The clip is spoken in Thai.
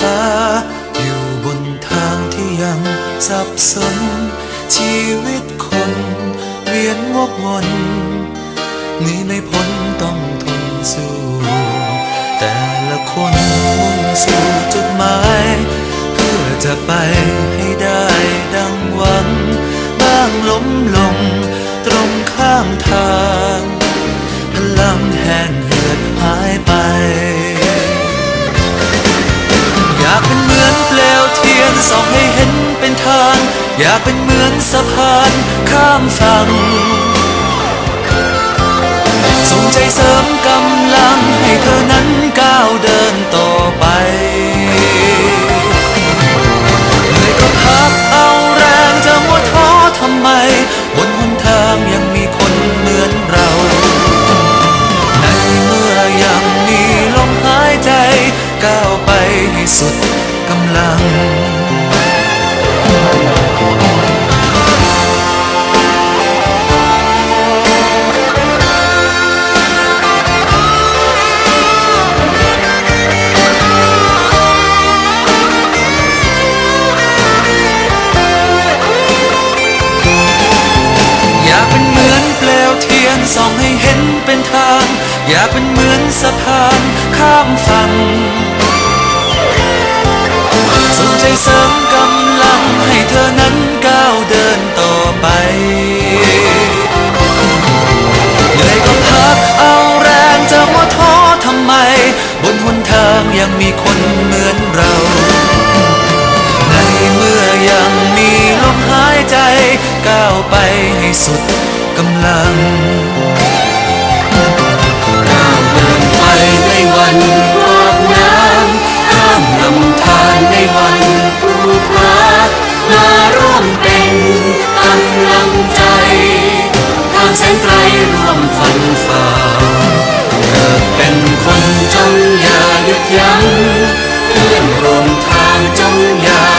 ฟ้า อยู่บนทางที่ยังสับสน ชีวิตคนเวียนวกวนหนีไม่พ้นต้องทนสู้ แต่ละคนมุ่งสู่จุดหมาย เพื่อจะไปให้ได้ดังหวัง บ้างล้มลงตรงข้างทางพลังแห้งเหือดหายไป อยากเป็นเหมือนสะพานข้ามฝั่งส่งใจเสริมกำลังให้เธอนั้นก้าวเดินต่อไปเหนื่อยก็พักเอาแรงจะมัวท้อทำไม บนหนทางยังมีคนเหมือนเรา ในเมื่อยังมีลมหายใจ ก้าวไปให้สุดกำลังางอยากเป็นเหมือนสะพานข้ามฝั่งส่งใจเสริมกำลังให้เธอนั้นก้าวเดินต่อไปเหนื่อยก็พักเอาแรงจะมัวท้อทำไม บนหนทางยังมีคนเหมือนเรา ในเมื่อยังมีลมหายใจ ก้าวไปให้สุดกำลัง ทางแสงไกลร่วมฝันฝ่าเกิดเป็นคนจงอย่าหยุดยั้งเพื่อนร่วมทางจงอย่า